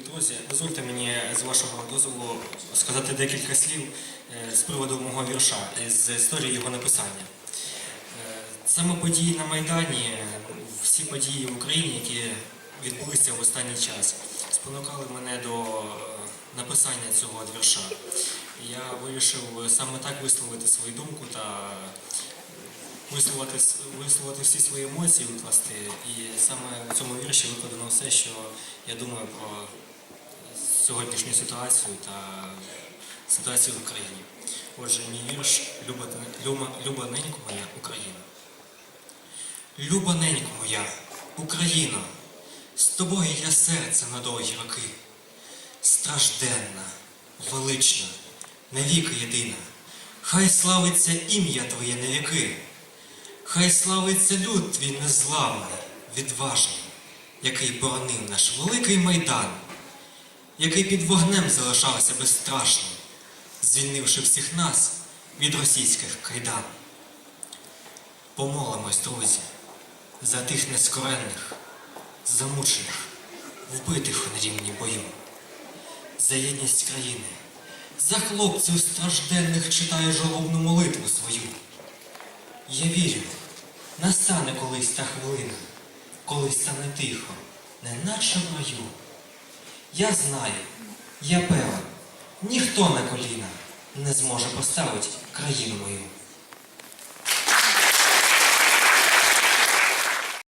друзі, дозвольте мені з вашого дозволу сказати декілька слів е, з приводу мого вірша, е, з історії його написання. Е, Саме події на Майдані, е, всі події в Україні, які відбулися в останній час, спонукали мене до е, написання цього вірша. Я вирішив саме так висловити свою думку та висловити, висловити всі свої емоції, викласти. І саме в цьому вірші викладено все, що я думаю про сьогоднішню ситуацію та ситуацію в Україні. Отже, мій вірш Люба, Люба, ненько моя Україна. Люба ненько моя Україна, з тобою я серце на довгі роки. Стражденна, велична, навіки єдина. Хай славиться ім'я Твоє на віки. Хай славиться люд твій незламний, відважний, який боронив наш великий майдан, який під вогнем залишався безстрашним, звільнивши всіх нас від російських кайдан. Помолимось, друзі, за тих нескоренних, замучених, вбитих у нерівні бою, за єдність країни, за хлопців стражденних читаю жалобну молитву свою. Я вірю, настане колись та хвилина, колись стане тихо, неначе в раю. Я знаю, я певен, ніхто на коліна не зможе поставити країну мою.